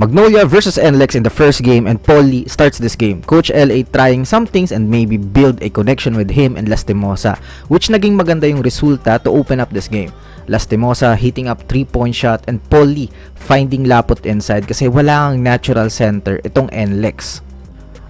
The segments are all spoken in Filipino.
Magnolia versus NLEX in the first game and Paulie starts this game. Coach LA trying some things and maybe build a connection with him and Lastimosa which naging maganda yung resulta to open up this game. Lastimosa hitting up 3-point shot and Paulie finding lapot inside kasi wala kang natural center itong NLEX.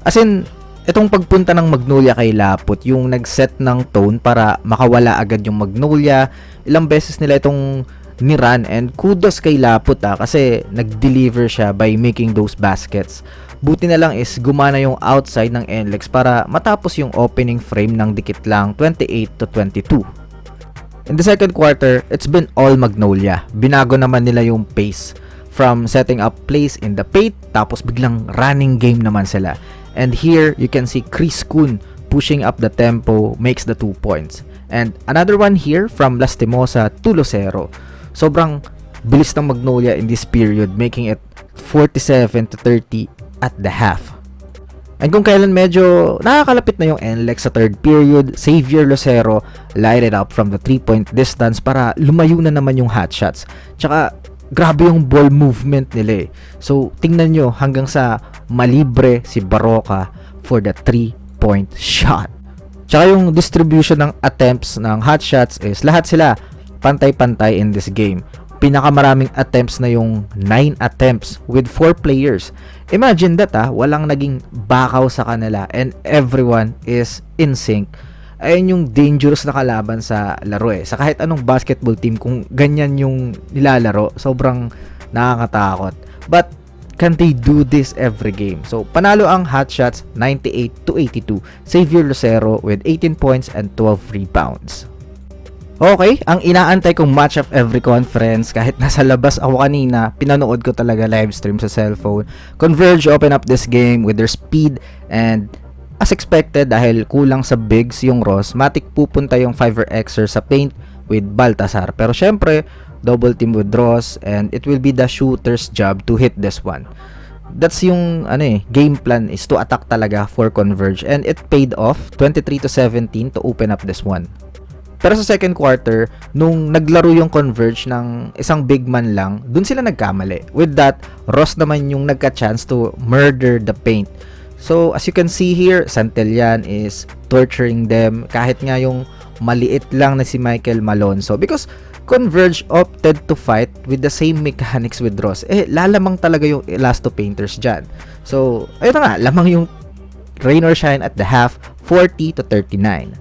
As in, itong pagpunta ng Magnolia kay Lapot, yung nag-set ng tone para makawala agad yung Magnolia. Ilang beses nila itong niran and kudos kay Lapot ah, kasi nag-deliver siya by making those baskets. Buti na lang is gumana yung outside ng NLEX para matapos yung opening frame ng dikit lang 28 to 22. In the second quarter, it's been all Magnolia. Binago naman nila yung pace from setting up plays in the paint tapos biglang running game naman sila. And here, you can see Chris Kuhn pushing up the tempo makes the two points. And another one here from Lastimosa to Lucero. Sobrang bilis ng Magnolia in this period making it 47 to 30 at the half. And kung kailan medyo nakakalapit na yung NLEX sa third period, Xavier Lucero lighted up from the 3-point distance para lumayo na naman yung hot shots. Tsaka grabe yung ball movement nila eh. So tingnan nyo hanggang sa malibre si Baroka for the 3-point shot. Tsaka yung distribution ng attempts ng hot shots is lahat sila pantay-pantay in this game. Pinakamaraming attempts na yung 9 attempts with 4 players. Imagine that ah, walang naging bakaw sa kanila and everyone is in sync. Ayun yung dangerous na kalaban sa laro eh. Sa kahit anong basketball team, kung ganyan yung nilalaro, sobrang nakakatakot. But, can they do this every game? So, panalo ang hot shots 98 to 82. Xavier Lucero with 18 points and 12 rebounds. Okay, ang inaantay kong match of every conference kahit nasa labas ako kanina, pinanood ko talaga live stream sa cellphone. Converge open up this game with their speed and as expected dahil kulang sa bigs yung Ross, matik pupunta yung 5 Xer sa paint with Baltasar. Pero syempre, double team with Ross and it will be the shooter's job to hit this one. That's yung ano eh, game plan is to attack talaga for Converge and it paid off 23 to 17 to open up this one. Pero sa second quarter, nung naglaro yung Converge ng isang big man lang, dun sila nagkamali. With that, Ross naman yung nagka-chance to murder the paint. So, as you can see here, Santillan is torturing them kahit nga yung maliit lang na si Michael Malonzo because Converge opted to fight with the same mechanics with Ross. Eh, lalamang talaga yung Elasto Painters dyan. So, ayun na nga, lamang yung rain or shine at the half, 40 to 39.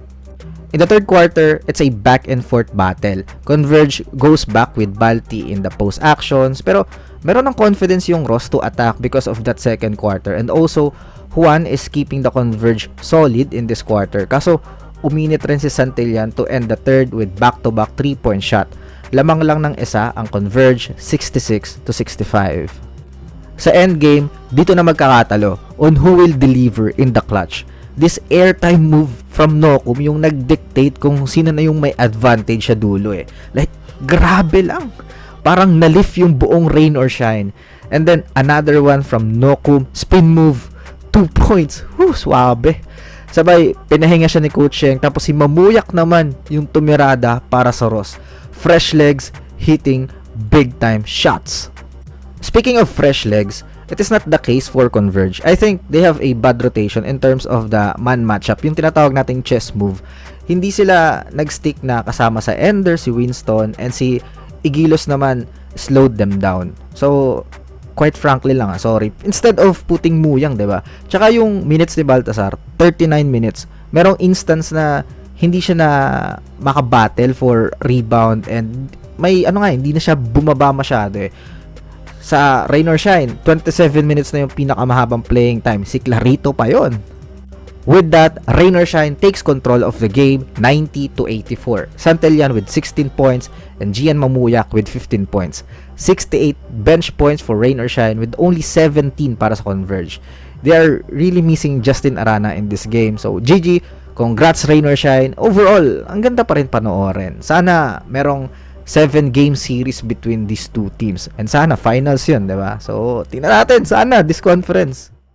In the third quarter, it's a back and forth battle. Converge goes back with Balti in the post actions, pero meron ng confidence yung Ross to attack because of that second quarter. And also, Juan is keeping the Converge solid in this quarter. Kaso, uminit rin si Santillan to end the third with back-to-back 3-point shot. Lamang lang ng isa ang Converge 66 to 65. Sa endgame, dito na magkakatalo on who will deliver in the clutch this airtime move from Nokum yung nag-dictate kung sino na yung may advantage sa dulo eh. Like, grabe lang. Parang nalift yung buong rain or shine. And then, another one from Nokum, spin move, 2 points. Whew, swabe. Sabay, pinahinga siya ni Coach. Tapos si Mamuyak naman yung tumirada para sa Ross. Fresh legs, hitting big time shots. Speaking of fresh legs, it is not the case for Converge. I think they have a bad rotation in terms of the man matchup. Yung tinatawag nating chess move. Hindi sila nag-stick na kasama sa Ender, si Winston, and si Igilos naman slowed them down. So, quite frankly lang, ah, sorry. Instead of putting Muyang, 'di ba? Tsaka yung minutes ni Baltasar, 39 minutes. Merong instance na hindi siya na makabattle for rebound and may ano nga, hindi na siya bumaba masyado eh sa Rain or Shine, 27 minutes na yung pinakamahabang playing time. Si Clarito pa yon. With that, Rain or Shine takes control of the game 90 to 84. Santellan with 16 points and Gian Mamuyak with 15 points. 68 bench points for Rain or Shine with only 17 para sa Converge. They are really missing Justin Arana in this game. So, GG, congrats Rain or Shine. Overall, ang ganda pa rin panoorin. Sana merong 7 game series between these two teams. And sana finals 'yun, 'di ba? So, tingnan natin sana this conference.